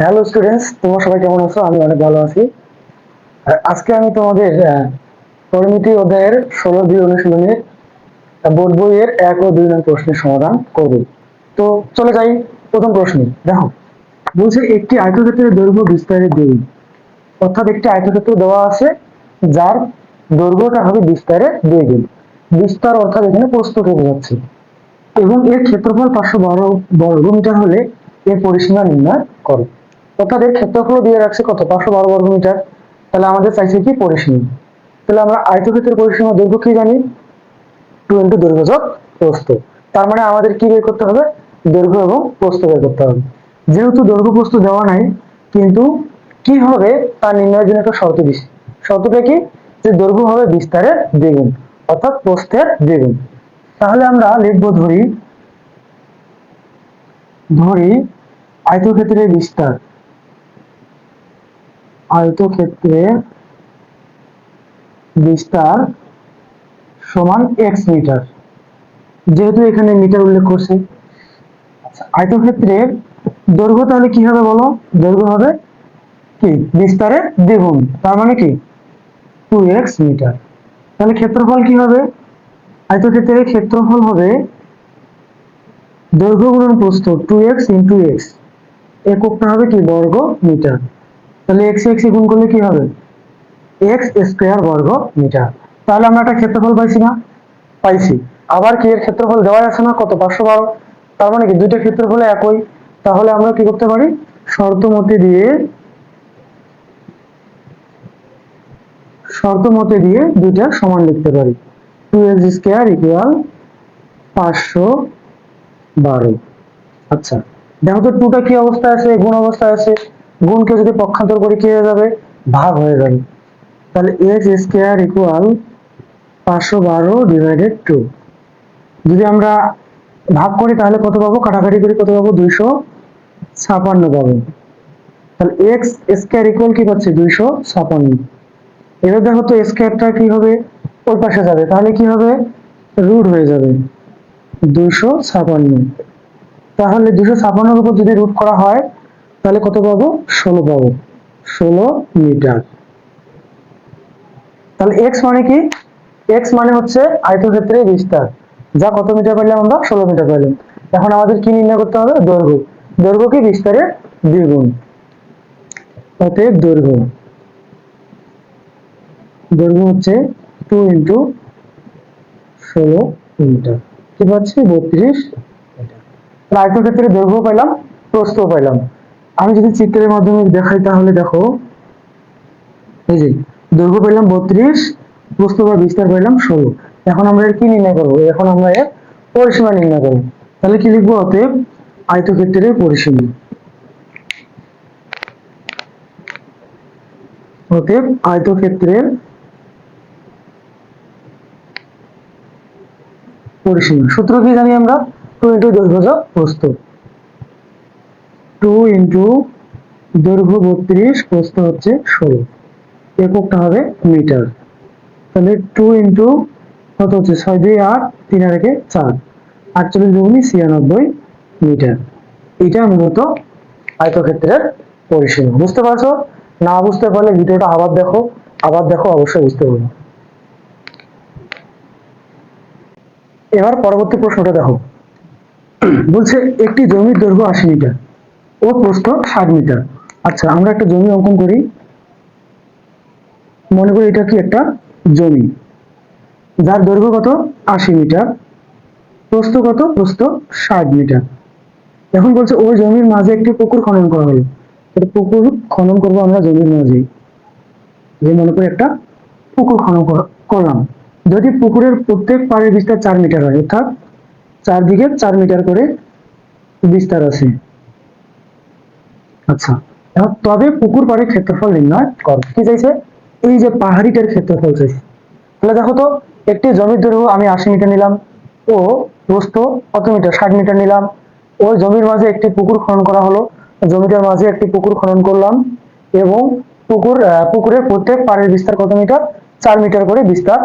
Hello students তোমরা সবাই কেমন আছো? আমি অনেক ভালো আছি। আজকে আমি তোমাদের পরিমিতি অধ্যায়ের ষোলো দুই অনুশীলনের বোর্ড বইয়ের এক ও দুই নং প্রশ্নের সমাধান করব। তো চলে যাই প্রথম প্রশ্নে। দেখো, বলছে, একটি আয়তক্ষেত্রের দৈর্ঘ্য বিস্তারের দুই। অর্থাৎ একটি আয়তক্ষেত্র দেওয়া আছে, যার দৈর্ঘ্যটা হবে বিস্তারে দুই গুণ বিস্তার অর্থাৎ এখানে প্রস্তুতি বোঝাচ্ছে এবং এর ক্ষেত্রফল পাঁচশো বারো বর্গ মিটার হলে এর পরিসীমা নির্ণয় করো। অর্থাৎ এর ক্ষেত্রফল দিয়ে রাখছে কত? পাঁচশো বারো বর্গ মিটার। তাহলে আমাদের চাইছে কি? পরিসীমা। তাহলে আমরা আয়তক্ষেত্রের পরিসীমা দৈর্ঘ্য কি জানি? টু ইন্টু দৈর্ঘ্য যোগ প্রস্থ। তার মানে আমাদের কি বের করতে হবে? দৈর্ঘ্য এবং প্রস্থ বের করতে হবে। যেহেতু দৈর্ঘ্য প্রস্থ দেওয়া নাই, কিন্তু কি হবে? তা নির্ণয়ের জন্য একটা শর্ত দিচ্ছি শর্তটা কি? যে দৈর্ঘ্য হবে বিস্তারের দ্বিগুণ, অর্থাৎ প্রস্থের দ্বিগুণ। তাহলে আমরা লিখব ধরি ধরি আয়তক্ষেত্রের বিস্তার। আয়তক্ষেত্রের বিস্তার সমান এক্স মিটার। যেহেতু এখানে মিটার উল্লেখ করছে। আচ্ছা আয়তক্ষেত্রের দৈর্ঘ্য তাহলে কি হবে বলো? দৈর্ঘ্য হবে কি? বিস্তারের দ্বিগুণ। তার মানে কি? Two x metre. তাহলে ক্ষেত্রফল কি হবে? আয়তক্ষেত্রের ক্ষেত্রফল হবে দৈর্ঘ্য গুণন প্রস্থ টু এক্স ইন্টু এক্স এককটা হবে কি? বর্গ মিটার। তাহলে এক্স এক্স গুণ করলে কি হবে? এক্স স্কোয়ার বর্গ মিটার তাহলে আমরা একটা ক্ষেত্রফল পাইছি না? পাইছি। আবার কি এর ক্ষেত্রফল দেওয়া আছে না? কত? পাঁচশো বারো। তার মানে কি? দুইটা ক্ষেত্রফলে একই। তাহলে আমরা কি করতে পারি? শর্ত মতে দিয়ে শর্ত মতে দিয়ে দুইটা সমান লিখতে পারি। টু এক্স স্কোয়ার ইকুয়াল পাঁচশো বারো। আচ্ছা দেখো তো টুটা কি অবস্থায় আছে? গুণ অবস্থায় আছে। গুণকে যদি পক্ষান্তর করি কি হয়ে যাবে? ভাগ হয়ে যাবে। তাহলে এক্স স্কোয়ার ইকুয়াল পাঁচশো বারো ডিভাইডেড টু যদি আমরা ভাগ করি, তাহলে কত পাবো? কাটাকাটি করি কত পাবো? দুইশো ছাপান্ন পাবো। তাহলে এক্স স্কোয়ার ইকুয়াল কি পাচ্ছি? দুইশো ছাপান্ন। এবার দেখো তো স্কোয়ারটা কি হবে? ওই পাশে যাবে। তাহলে কি হবে? রুট হয়ে যাবে। দুইশো ছাপান্ন। তাহলে দুশো ছাপান্নর উপর যদি রুট করা হয় তাহলে কত পাবো? ষোলো পাবো। ষোলো মিটার। তাহলে এক্স মানে কি? এক্স মানে হচ্ছে আয়তক্ষেত্রের বিস্তার। যা কত মিটার পাইলাম আমরা? ষোলো মিটার পাইলাম। এখন আমাদের কি নির্ণয় করতে হবে? দৈর্ঘ্য। দৈর্ঘ্য কি? বিস্তারের দ্বিগুণ। অতএব দৈর্ঘ্য। দৈর্ঘ্য হচ্ছে টু ইন্টু ষোলো মিটার। কি পাচ্ছি? বত্রিশ মিটার। আয়তক্ষেত্রে দৈর্ঘ্য পাইলাম, প্রস্থ পাইলাম। আমি যদি চিত্রের মাধ্যমে দেখাই তাহলে দেখো, এই যে দৈর্ঘ্য পেলাম বত্রিশ প্রস্থ বা বিস্তার পেলাম ষোলো। এখন আমরা এর কি নির্ণয় করব? এখন আমরা এর পরিসীমা নির্ণয় করব। তাহলে কি লিখব অতএব? আয়তক্ষেত্রের পরিসীমা। অতএব আয়তক্ষেত্রের পরিসীমা। সূত্র কি জানি আমরা? টু ইন্টু দৈর্ঘ্য প্রস্থ। টু ইন্টু দৈর্ঘ্য বত্রিশ, প্রস্থ হচ্ছে ষোলো। এককটা হবে মিটার। তাহলে টু ইন্টু কত হচ্ছে? ছয় দুই আট, তিন আর একে চার। আটচল্লিশ দুগুনি ছিয়ানব্বই মিটার। এটা মূলত আয়তক্ষেত্রের পরিসীমা। বুঝতে পারছ? না বুঝতে পারলে ভিডিওটা আবার দেখো। আবার দেখো, অবশ্যই বুঝতে পারবে। এবার পরবর্তী প্রশ্নটা দেখো। বলছে, একটি জমির দৈর্ঘ্য আশি মিটার। ও প্রস্থ ষাট মিটার। আচ্ছা আমরা একটা জমি অঙ্কন করি। মনে করি এটা কি একটা জমি? যার দৈর্ঘ্য কত? আশি মিটার। প্রস্থ কত? প্রস্থ ষাট মিটার। এখন বলছে, ওই জমির মাঝে একটি পুকুর খনন করা হলো। এটা পুকুর খনন করব আমরা জমির মাঝে। যে মনে করি একটা পুকুর খনন করলাম। যদি পুকুরের প্রত্যেক পাড়ের বিস্তার চার মিটার হয়, অর্থাৎ চারদিকে চার মিটার করে বিস্তার আছে। আচ্ছা। তবে পুকুর পাড়ের ক্ষেত্রফল নির্ণয় কর। কি চাইছে? এই যে পাহাড়িটার ক্ষেত্রফল চাইছে। তাহলে দেখো তো, একটি জমির দৈর্ঘ্য আমি আশি মিটার নিলাম, ও প্রস্থ কত মিটার? ষাট মিটার নিলাম। ওই জমির মাঝে একটি পুকুর খনন করা হলো। জমিটার মাঝে একটি পুকুর খনন করলাম এবং পুকুর পুকুরের প্রত্যেক পাড়ের বিস্তার কত মিটার? চার মিটার করে বিস্তার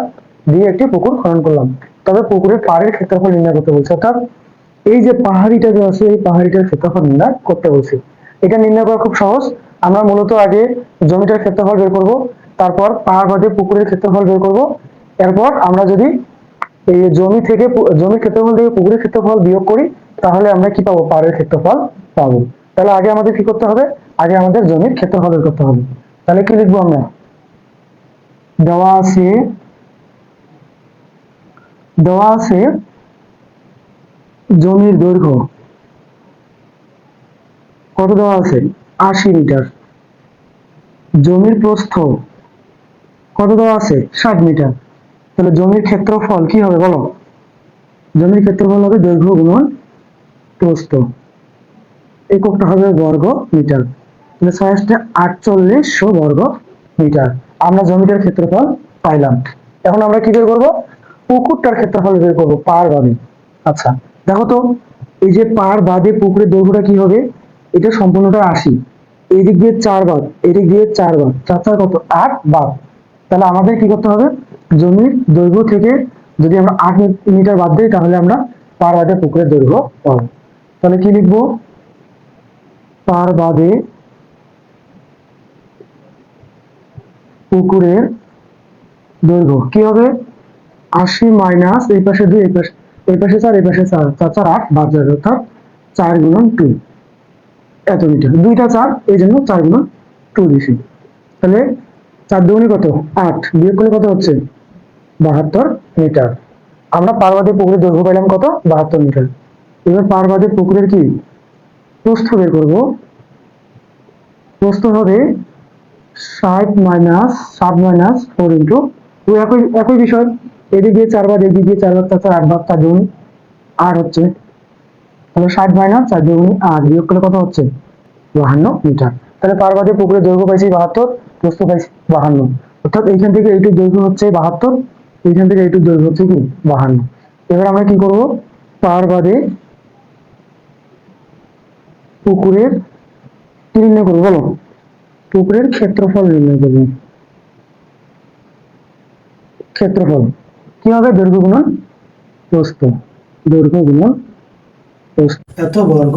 দিয়ে একটি পুকুর খনন করলাম। তবে পুকুরের পাড়ের ক্ষেত্রফল নির্ণয় করতে বলছে, অর্থাৎ এই যে পাহাড়িটা যে আছে, এই পাহাড়িটার ক্ষেত্রফল নির্ণয় করতে বলছে। এটা নির্ণয় করা খুব সহজ। আমরা মূলত আগে জমিটার ক্ষেত্রফল বের করব, তারপর পাহাড় বাদে পুকুরের ক্ষেত্রফল বের করব। এরপর আমরা যদি এই জমি থেকে জমির ক্ষেত্রফল থেকে পুকুরের ক্ষেত্রফল বিয়োগ করি, তাহলে আমরা কি পাবো? পাহাড়ের ক্ষেত্রফল পাবো। তাহলে আগে আমাদের কি করতে হবে? আগে আমাদের জমির ক্ষেত্রফল বের করতে হবে। তাহলে কি লিখব আমরা? দেওয়া আছে দেওয়া আছে জমির দৈর্ঘ্য। কত দেওয়া আছে? আশি মিটার। জমির প্রস্থ কত দেওয়া আছে? ষাট মিটার। তাহলে জমির ক্ষেত্রফল কি হবে বলো? জমির ক্ষেত্রফল হবে দৈর্ঘ্য গুণন প্রস্থ। এককটা হবে বর্গ মিটার। তাহলে ছয় আটটা আটচল্লিশশো বর্গ মিটার। আমরা জমিটার ক্ষেত্রফল পাইলাম। এখন আমরা কি বের করব? পুকুরটার ক্ষেত্রফল বের করব পার বাদে। আচ্ছা দেখো তো, এই যে পার বাদে পুকুরের দৈর্ঘ্যটা কি হবে? এটা সম্পূর্ণটা আশি। এই দিক দিয়ে চার বাদ এই দিক দিয়ে চার বাদ চার চার কত? আট বাদ তাহলে আমাদের কি করতে হবে? জমির দৈর্ঘ্য থেকে যদি আমরা আট মিটার বাদ দিই, তাহলে আমরা পার বাদে পুকুরের দৈর্ঘ্য পাবো। তাহলে কি লিখব? পার বাদে পুকুরের দৈর্ঘ্য। কি হবে? আশি মাইনাস এই পাশে দুই, এই পাশে এই পাশে চার, এই পাশে চার। চার চার আট বাদ যাবে, অর্থাৎ চার গুণন টু এত মিটার দুইটা চার, এই জন্য চার গুণন টু দিছি তাহলে চার দুগুণে কত? আট। বিয়োগ করলে কত হচ্ছে? বাহাত্তর মিটার। আমরা পারবাদে পুকুরের দৈর্ঘ্য পেলাম কত? বাহাত্তর মিটার। এবার পারবাদে পুকুরের কি? প্রস্থ বের করব। প্রস্থ হবে ষাট মাইনাস সাত মাইনাস ফোর ইন্টু টু একই একই বিষয়। এদিক দিয়ে চার বার এদিক দিয়ে চার বার তার চার আট চার দুগুণ আট হচ্ছে। তাহলে ষাট মাইনাস চার দুগুণ আট বিয়োগ করলে কত হচ্ছে। বাহান্ন মিটার। তাহলে পারবাদে পুকুরের দৈর্ঘ্য পাইছি বাহাত্তর, প্রস্থ পাইছি বাহান্ন। অর্থাৎ এইখান থেকে এইটুক দৈর্ঘ্য হচ্ছে বাহাত্তর, এইখান থেকে এইটুক দৈর্ঘ্য হচ্ছে কি? বাহান্ন। এবার আমরা কি করব? পারবাদে পুকুরের কি নির্ণয় করব, বলো? পুকুরের ক্ষেত্রফল নির্ণয় করব। ক্ষেত্রফল। কি হবে দৈর্ঘ্য গুণন? প্রস্থ। দৈর্ঘ্য গুণন বর্গ